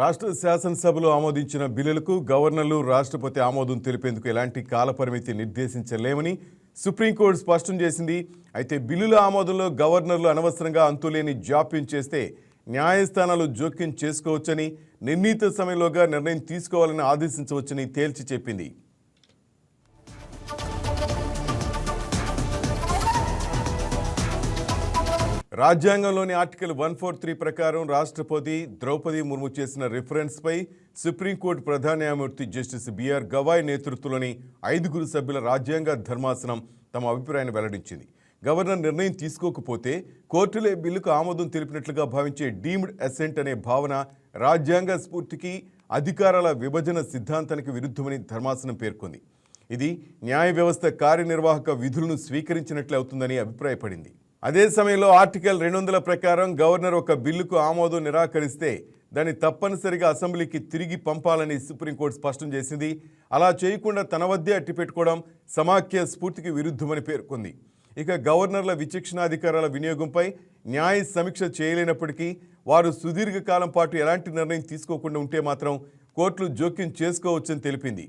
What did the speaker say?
రాష్ట్ర శాసనసభలో ఆమోదించిన బిల్లులకు గవర్నర్లు రాష్ట్రపతి ఆమోదం తెలిపేందుకు ఎలాంటి కాలపరిమితి నిర్దేశించలేమని సుప్రీంకోర్టు స్పష్టం చేసింది. అయితే బిల్లుల ఆమోదంలో గవర్నర్లు అనవసరంగా అంతులేని జాప్యం చేస్తే న్యాయస్థానాలు జోక్యం చేసుకోవచ్చని నిర్ణీత సమయంలోగా నిర్ణయం తీసుకోవాలని ఆదేశించవచ్చని తేల్చి చెప్పింది. రాజ్యాంగంలోని ఆర్టికల్ వన్ ఫోర్ త్రీ ప్రకారం రాష్ట్రపతి ద్రౌపది ముర్ము చేసిన రిఫరెన్స్పై సుప్రీంకోర్టు ప్రధాన న్యాయమూర్తి జస్టిస్ బిఆర్ గవాయ్ నేతృత్వంలోని ఐదుగురు సభ్యుల రాజ్యాంగ ధర్మాసనం తమ అభిప్రాయాన్ని వెల్లడించింది. గవర్నర్ నిర్ణయం తీసుకోకపోతే కోర్టులే బిల్లుకు ఆమోదం తెలిపినట్లుగా భావించే డీమ్డ్ అసెంట్ అనే భావన రాజ్యాంగ స్ఫూర్తికి అధికారాల విభజన సిద్ధాంతానికి విరుద్ధమని ధర్మాసనం పేర్కొంది. ఇది న్యాయ వ్యవస్థ కార్యనిర్వాహక విధులను స్వీకరించినట్లే అవుతుందని అభిప్రాయపడింది. అదే సమయంలో ఆర్టికల్ రెండు వందల ప్రకారం గవర్నర్ ఒక బిల్లుకు ఆమోదం నిరాకరిస్తే దాన్ని తప్పనిసరిగా అసెంబ్లీకి తిరిగి పంపాలని సుప్రీంకోర్టు స్పష్టం చేసింది. అలా చేయకుండా తన వద్దే అట్టిపెట్టుకోవడం సమాఖ్య స్ఫూర్తికి విరుద్ధమని పేర్కొంది. ఇక గవర్నర్ల విచక్షణాధికారాల వినియోగంపై న్యాయ సమీక్ష చేయలేనప్పటికీ వారు సుదీర్ఘకాలం పాటు ఎలాంటి నిర్ణయం తీసుకోకుండా ఉంటే మాత్రం కోర్టులు జోక్యం చేసుకోవచ్చని తెలిపింది.